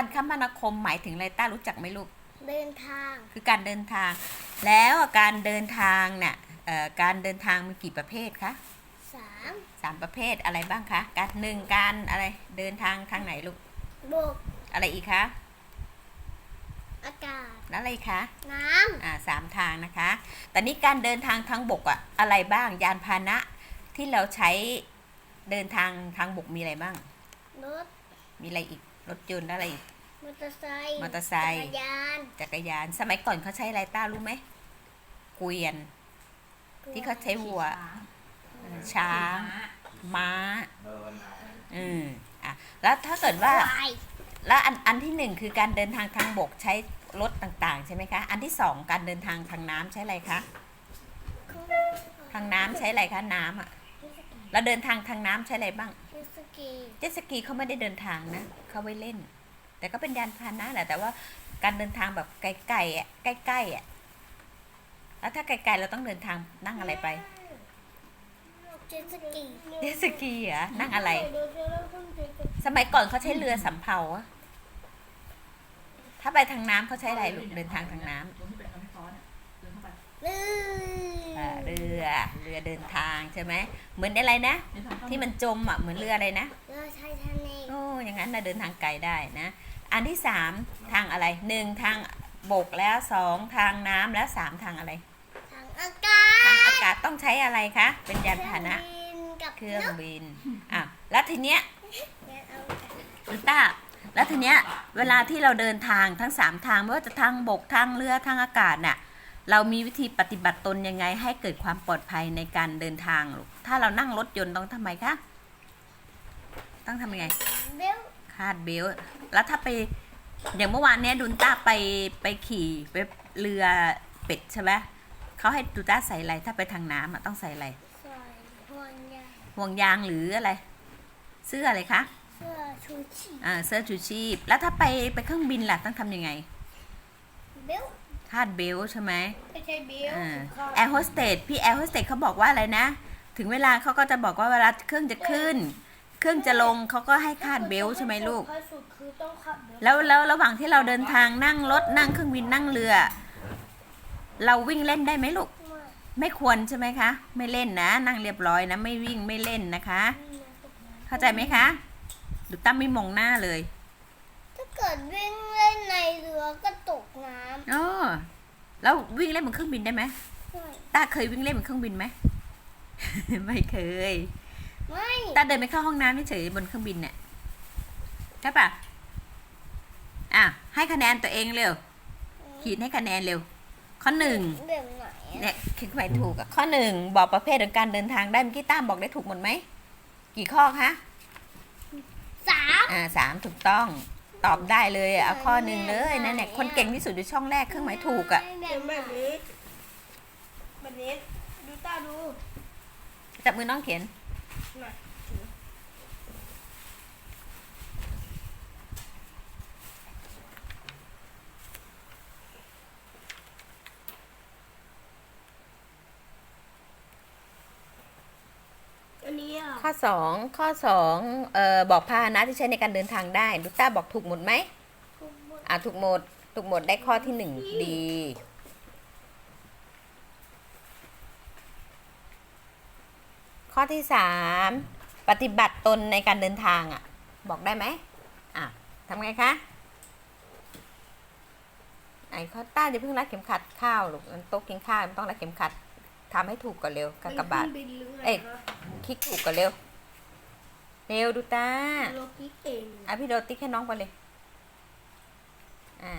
การคมนาคมหมายถึงอะไรต้ารู้จักไหมลูก เดินทาง คือการเดินทาง แล้วการเดินทางเนี่ยเอ่อการเดินทางมีกี่ประเภทคะสามสามประเภทอะไรบ้างคะ การหนึ่งการอะไรเดินทางทางไหนลูกบกอะไรอีกคะ อากาศแล้วอะไรอีกคะ น้อ่าสามทางนะคะ แต่นี้การเดินทางทางบกอะอะไรบ้าง ยานพาหนะที่เราใช้เดินทางทางบกมีอะไรบ้างำรถ มีอะไรอีก รถยนต์แล้วอะไรอีก มอเตอร์ไซค์มอเตอร์ไซค์ จักรยานจักรยาน สมัยก่อนเขาใช้อะไรต้ารู้ไหมเกวียน ที่เขาใช้วัว ช้าง ม้า อืมอะ แล้วถ้าเกิดว่า ควายแล้วอันอันที่หนึ่งคือการเดินทางทางบกใช้รถต่างๆ ใช่ไหมคะ อันที่สองการเดินทางทางน้ำใช้อะไรคะ ทางน้ำใช้อะไรคะ น้ำอะ แล้วเดินทางทางน้ำใช้อะไรบ้าง เจ็ตสกีเจ็ตสกีเขาไม่ได้เดินทางนะเขาไว้เล่น แต่ก็เป็นยานพาหนะแหละแต่ว่าการเดินทางแบบไกลๆอะใกล้ๆอะแล้วถ้าไกลๆเราต้องเดินทางนั่งอะไรไปเจ็ตสกีเจ็ตสกีเหรอนั่งอะไร สมัยก่อนเขาใช้เรือสำเภาอะถ้าไปทางน้ำเขาใช้อะไรลูกเดินทางทางน้ำ รือเรือเดินทางใช่ไหมเหมือนอะไรนะเดินทางเข้าที่มันจมอะเหมือนเรืออะไรนะเรือไททานิกโอ้อย่างนั้นนะเดินทางไกลได้นะ อันที่สามทางอะไรหนึ่งทางบกแล้วสองทางน้ำแล้วสามทางอะไร ทางอากาศทางอากาศต้องใช้อะไรคะ เป็นยานพาหนะเครื่องบินกับเครื่องนกบินอะแล้วทีเนี้ยเนี่ยเอาลิต้าแล้วทีเนี้ยเวลาที่เราเดินทางทั้งสามทางไม่ว่าจะทางบกทางเรือทางอากาศน่ะ เรามีวิธีปฏิบัติตนยังไงให้เกิดความปลอดภัยในการเดินทางลูกถ้าเรานั่งรถยนต์ต้องทำไมคะ ต้องทำยังไง เบลคาดเบลต์แล้วถ้าไปอย่างเมื่อวานเนี้ยดุนต้าไปไปขี่ไปเรือเป็ดใช่ไหมเขาให้ดุนต้าใส่อะไรถ้าไปทางน้ำอะต้องใส่อะไรใส่ห่วงยางห่วงยางหรืออะไรเสื้ออะไรคะเสื้อชูชีพอ่าเสื้อชูชีพ แล้วถ้าไปไปเครื่องบินล่ะต้องทำยังไง เบล คาดเบลต์ใช่ไหมไม่ใช่เบลอ่าแอร์โฮสเตสพี่แอร์โฮสเตสเขาบอกว่าอะไรนะ ถึงเวลาเขาก็จะบอกว่าเวลาเครื่องจะขึ้น เครื่องจะลงเขาก็ให้คาดเบลต์ใช่ไหมลูก ขั้นสุดคือต้องขับเบลแล้วแล้วระหว่างที่เราเดินทางนั่งรถนั่งเครื่องบินนั่งเรือ เราวิ่งเล่นได้ไหมลูก ไม่ไม่ควรใช่ไหมคะ ไม่เล่นนะ นั่งเรียบร้อยนะ ไม่วิ่งไม่เล่นนะคะ เข้าใจไหมคะดูตั้มไม่มองหน้าเลย ถ้าเกิดวิ่ง เล่นในเรือก็ตกน้อ๋อแล้ววิ่งเล่นบนเครื่องบินได้ไหมำไม่ตาเคยวิ่งเล่นบนเครื่องบินไหม ไม่เคย ไม่ตาเดินไปเข้าห้องน้ำเฉยๆบนเครื่องบินเนี่ยใช่ปะอะ ให้คะแนนตัวเองเร็ว ขีดให้คะแนนเร็ว ข้อหนึ่งแบบไหนอะเนี่ยคิดไปถูกอะข้อหนึ่งบอกประเภทของการเดินทางได้เมื่อกี้ตั้มบอกได้ถูกหมดไหม กี่ข้อคะสามอ่าสามถูกต้อง ตอบได้เลยอะเอาข้อหนึ่งเลยนั่นเนี่ยคนเก่งที่สุดอยู่ช่องแรกเครื่องหมายถูกอะแบบแบบนี้แบบนี้ดูตาดูจับมือน้องเขียน นนี้อะข้อสองข้อสองเอ่อบอกพาหนะที่ใช้ในการเดินทางได้ดูต้าบอกถูกหมดไหมอ่าถูกหมดถูกหมดได้ข้อที่หนึ่งดีข้อที่สามปฏิบัติตนในการเดินทางอะ บอกได้ไหมอะทำไงคะไอ้ข้อต้าจะเพิ่งรัดเข็มขัดข้าวลูกมันโต๊ะกินข้าวมันต้องรัดเข็มขัดทำให้ถูกก่อนเร็วกากบาทเป็นเครื่อ คลิกถูกกันเร็ว เร็วดูตาโลกิเองอะพี่โดติ๊กให้น้องไปเลย อ่า